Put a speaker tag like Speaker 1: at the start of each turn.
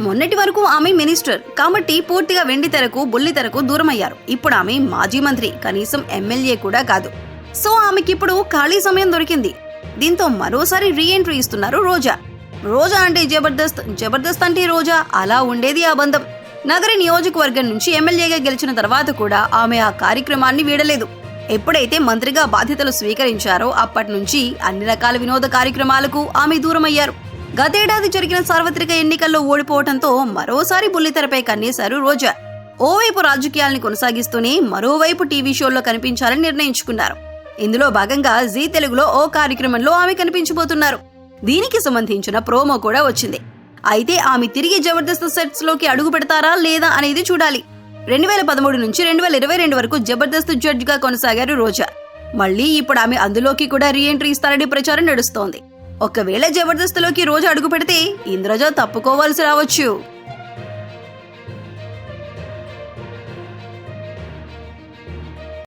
Speaker 1: మొన్నటి వరకు ఆమె మినిస్టర్. కాబట్టి పూర్తిగా వెండి తెరకు బుల్లి తెరకు దూరమయ్యారు. ఇప్పుడు ఆమె మాజీ మంత్రి కనీసం ఎమ్మెల్యే కూడా కాదు. సో ఆమెకిప్పుడు ఖాళీ సమయం దొరికింది. దీంతో మరోసారి రీ ఎంట్రీ ఇస్తున్నారు రోజా. రోజా అంటే జబర్దస్త్. జబర్దస్త్ అంటే రోజా. అలా ఉండేది ఆ బంధం. నగర నియోజకవర్గం నుంచి ఎమ్మెల్యేగా గెలిచిన తర్వాత కూడా ఆమె ఆ కార్యక్రమాన్ని వీడలేదు. ఎప్పుడైతే మంత్రిగా బాధ్యతలు స్వీకరించారో అప్పటి నుంచి అన్ని రకాల వినోద కార్యక్రమాలకు ఆమె దూరమయ్యారు. గతేడాది జరిగిన సార్వత్రిక ఎన్నికల్లో ఓడిపోవడంతో మరోసారి బుల్లితెరపై కన్నేశారు రోజా. ఓవైపు రాజకీయాల్ని కొనసాగిస్తూనే మరోవైపు టీవీ షోల్లో కనిపించాలని నిర్ణయించుకున్నారు. ఇందులో భాగంగా జీ తెలుగులో ఓ కార్యక్రమంలో ఆమె కనిపించబోతున్నారు. దీనికి సంబంధించిన ప్రోమో కూడా వచ్చింది. అయితే ఆమె తిరిగి జబర్దస్త్ సెట్స్లోకి అడుగు పెడతారా లేదా అనేది చూడాలి. రెండు వేల పదమూడు నుంచి రెండు వేల ఇరవై రెండు వరకు జబర్దస్త్ జడ్జ్గా కొనసాగారు రోజా. మళ్ళీ ఇప్పుడు ఆమె అందులోకి కూడా రీ ఎంట్రీ ఇస్తారని ప్రచారం నడుస్తోంది. ఒకవేళ జబర్దస్త్లోకి రోజు అడుగు పెడితే ఇంద్రజ తప్పుకోవాల్సి రావచ్చు.